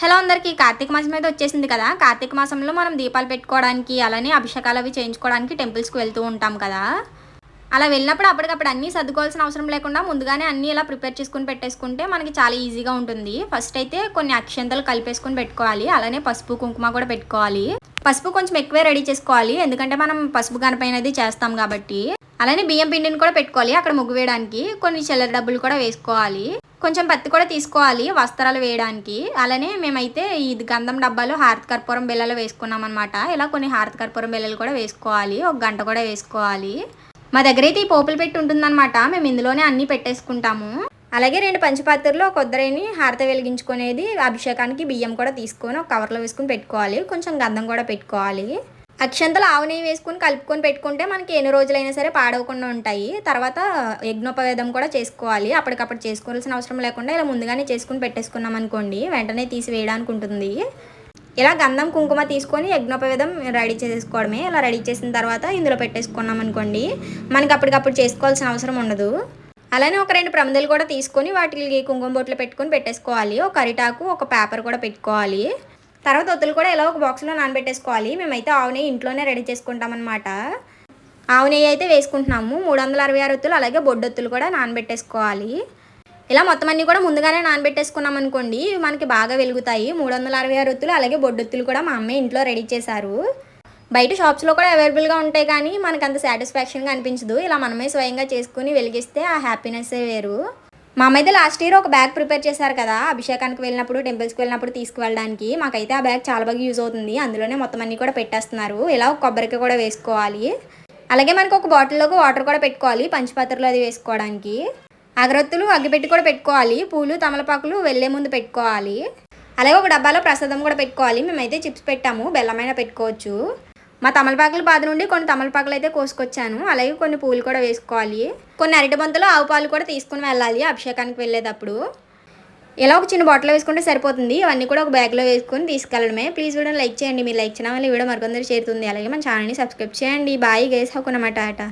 Hello అందరికీ కార్తీక మాసం అయితే వచ్చేసింది కదా. కార్తీక మాసంలో మనం దీపాలు పెట్టుకోవడానికి అలానే అభిషేకాలు అవి చేయించుకోవడానికి టెంపుల్స్కి వెళ్తూ ఉంటాం కదా. అలా వెళ్ళినప్పుడు అప్పటికప్పుడు అన్నీ సర్దుకోవాల్సిన అవసరం లేకుండా ముందుగానే అన్నీ ఇలా ప్రిపేర్ చేసుకుని పెట్టేసుకుంటే మనకి చాలా ఈజీగా ఉంటుంది. ఫస్ట్ అయితే కొన్ని అక్షంతలు కలిపేసుకుని పెట్టుకోవాలి. అలానే పసుపు కుంకుమ కూడా పెట్టుకోవాలి. పసుపు కొంచెం ఎక్కువే రెడీ చేసుకోవాలి. ఎందుకంటే మనం పసుపు గణపైనది చేస్తాం కాబట్టి. అలానే బియ్యం పిండిని కూడా పెట్టుకోవాలి అక్కడ ముగ్గు వేయడానికి. కొన్ని చిల్లర డబ్బులు కూడా వేసుకోవాలి. కొంచెం పత్తి కూడా తీసుకోవాలి వస్త్రాలు వేయడానికి. అలానే మేమైతే ఇది గంధం డబ్బాలు హారతి కర్పూరం బిళ్ళలు వేసుకున్నాం అనమాట ఇలా కొన్ని హారతి కర్పూరం బిళ్ళలు కూడా వేసుకోవాలి. ఒక గంట కూడా వేసుకోవాలి. మా దగ్గర అయితే ఈ పోపులు పెట్టి ఉంటుందన్నమాట. మేము ఇందులోనే అన్నీ పెట్టేసుకుంటాము. అలాగే రెండు పంచపాత్రలు ఒక కొద్దరిని హారత వెలిగించుకునేది అభిషేకానికి బియ్యం కూడా తీసుకొని ఒక కవర్లో వేసుకుని పెట్టుకోవాలి. కొంచెం గంధం కూడా పెట్టుకోవాలి. అక్షంతలు ఆవు నెయ్యి వేసుకుని కలుపుకొని పెట్టుకుంటే మనకి ఎన్ని రోజులైనా సరే పాడవకుండా ఉంటాయి. తర్వాత యజ్ఞోపవేదం కూడా చేసుకోవాలి. అప్పటికప్పుడు చేసుకోవాల్సిన అవసరం లేకుండా ఇలా ముందుగానే చేసుకుని పెట్టేసుకున్నాం అనుకోండి. వెంటనే తీసి వేయడానికి ఉంటుంది. ఇలా గంధం కుంకుమ తీసుకొని యజ్ఞోపవేదం రెడీ చేసుకోవడమే ఇలా రెడీ చేసిన తర్వాత ఇందులో పెట్టేసుకున్నాం అనుకోండి. మనకి అప్పటికప్పుడు చేసుకోవాల్సిన అవసరం ఉండదు. అలానే ఒక రెండు ప్రమదలు కూడా తీసుకొని వాటికి కుంకుమ బొట్లు పెట్టుకొని పెట్టేసుకోవాలి. ఒక అరిటాకు ఒక పేపర్ కూడా పెట్టుకోవాలి. తర్వాత ఒత్తులు కూడా ఇలా ఒక బాక్స్లో నానబెట్టేసుకోవాలి. మేమైతే ఆవు నెయ్యి ఇంట్లోనే రెడీ చేసుకుంటాం అనమాట ఆవు నెయ్యి అయితే వేసుకుంటున్నాము. మూడు వందల అరవై ఆరు ఒత్తులు అలాగే బొడ్డొత్తులు కూడా నానబెట్టేసుకోవాలి. ఇలా మొత్తం అన్నీ కూడా ముందుగానే నానబెట్టేసుకున్నాం అనుకోండి మనకి బాగా వెలుగుతాయి. మూడు వందల అరవై ఆరు ఒత్తులు అలాగే బొడ్డొత్తులు కూడా మా అమ్మే ఇంట్లో రెడీ చేశారు. బయట షాప్స్లో కూడా అవైలబుల్గా ఉంటాయి కానీ మనకు అంత సాటిస్ఫాక్షన్గా అనిపించదు. ఇలా మనమే స్వయంగా చేసుకుని వెలిగిస్తే ఆ హ్యాపీనెస్సే వేరు. మా అమ్మ లాస్ట్ ఇయర్ ఒక బ్యాగ్ ప్రిపేర్ చేశారు కదా అభిషేకానికి వెళ్ళినప్పుడు టెంపుల్స్కి వెళ్ళినప్పుడు తీసుకువెళ్ళడానికి. మాకైతే ఆ బ్యాగ్ చాలా బాగా యూజ్ అవుతుంది. అందులోనే మొత్తం అన్నీ కూడా పెట్టేస్తున్నారు. ఇలా ఒక కొబ్బరికి కూడా వేసుకోవాలి. అలాగే మనకు ఒక బాటిల్లోకి వాటర్ కూడా పెట్టుకోవాలి పంచపాత్రలో అది వేసుకోవడానికి. అగరొత్తులు అగ్గిపెట్టి కూడా పెట్టుకోవాలి పూలు తమలపాకులు వెళ్ళే ముందు పెట్టుకోవాలి. అలాగే ఒక డబ్బాలో ప్రసాదం కూడా పెట్టుకోవాలి. మేమైతే చిప్స్ పెట్టాము బెల్లమైన పెట్టుకోవచ్చు. మా తమలపాకుల బాధ నుండి కొన్ని తమలపాకులు అయితే కోసుకొచ్చాను. అలాగే కొన్ని పూలు కూడా వేసుకోవాలి. కొన్ని అరటి బొంతలు ఆవు పాలు కూడా తీసుకుని వెళ్ళాలి అభిషేకానికి వెళ్ళేటప్పుడు. ఇలా ఒక చిన్న బాటిల్ వేసుకుంటే సరిపోతుంది. అవన్నీ కూడా ఒక బ్యాగ్లో వేసుకొని తీసుకెళ్ళడమే. ప్లీజ్ వీడియో లైక్ చేయండి. మీరు లైక్ చేయడం వల్ల వీడియో మరికొందరు చేరుతుంది. అలాగే మన ఛానల్ని సబ్స్క్రైబ్ చేయండి. Bye gas. హక్కునమాట ఆట